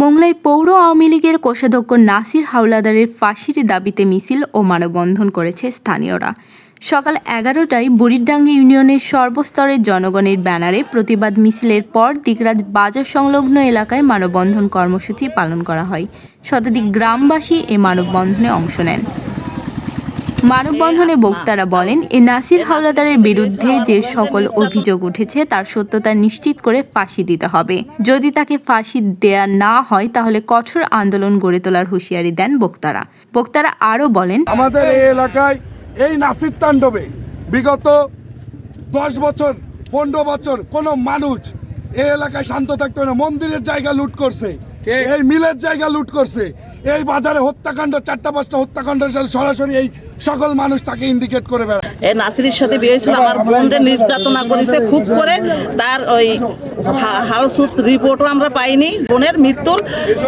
মোংলায় পৌর আওয়ামী লীগের কোষাধ্যক্ষ নাসির হাওলাদারের ফাঁসির দাবিতে মিছিল ও মানববন্ধন করেছে স্থানীয়রা। সকাল এগারোটায় বুড়িরডাঙ্গি ইউনিয়নের সর্বস্তরের জনগণের ব্যানারে প্রতিবাদ মিছিলের পর দিকরাজ বাজার সংলগ্ন এলাকায় মানববন্ধন কর্মসূচি পালন করা হয়। শতাধিক গ্রামবাসী এ মানববন্ধনে অংশ নেন। মানববন্ধনে বক্তারা বলেন এ নাসির হাওলাদারের বিরুদ্ধে যে সকল অভিযোগ উঠেছে তার সত্যতা নিশ্চিত করে ফাঁসি দিতে হবে। যদি তাকে ফাঁসি দেয়া না হয় তাহলে কঠোর আন্দোলন গড়ে তোলার হুঁশিয়ারি দেন বক্তারা। বক্তারা আরও বলেন আমাদের এই এলাকায় এই নাসির তাণ্ডবে বিগত দশ বছর পনেরো বছর কোনো মানুষ এই এলাকায় শান্ত থাকতে না। মন্দিরের জায়গা লুট করছে এই মিলের জায়গা লুট করছে। এই বাজারে হত্যাকাণ্ড চারটা পাঁচটা হত্যাকাণ্ডের সাথে সরাসরি এই সকল মানুষ তাকে ইন্ডিকেট করে বেড়ায়। এই নাসিরের সাথে বিয়ে হয়েছিল আমার বোনদের নির্যাতনা করেছে খুব করে। তার ওই হাউস রিপোর্টও আমরা পাইনি। বোনের মৃত্যুর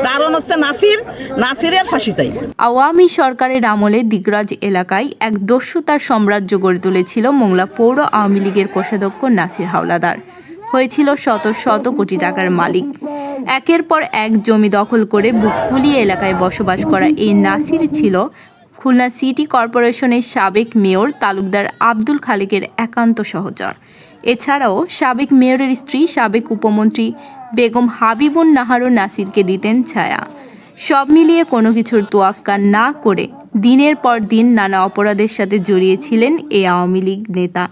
কারণ হচ্ছে নাসির। নাসিরের ফাঁসি চাই। আওয়ামী সরকারের আমলে দিগরাজ এলাকায় এক দস্যুতার সাম্রাজ্য গড়ে তুলেছিল মোংলা পৌর আওয়ামী লীগের কোষাধ্যক্ষ নাসির হাওলাদার। হয়েছিল শত শত কোটি টাকার মালিক। একের পর এক জমি দখল করে বুক ফুলিয়ে এলাকায় বসবাস করা এই নাসির ছিল খুলনা সিটি কর্পোরেশনের সাবেক মেয়র তালুকদার আব্দুল খালেকের একান্ত সহচর। এছাড়াও সাবেক মেয়রের স্ত্রী, সাবেক উপমন্ত্রী বেগম হাবিবুন নাহারও নাসিরকে দিতেন ছায়া। সব মিলিয়ে কোনো কিছুর তোয়াক্কা না করে দিনের পর দিন নানা অপরাধের সাথে জড়িয়েছিলেন এই আওয়ামী লীগ নেতা।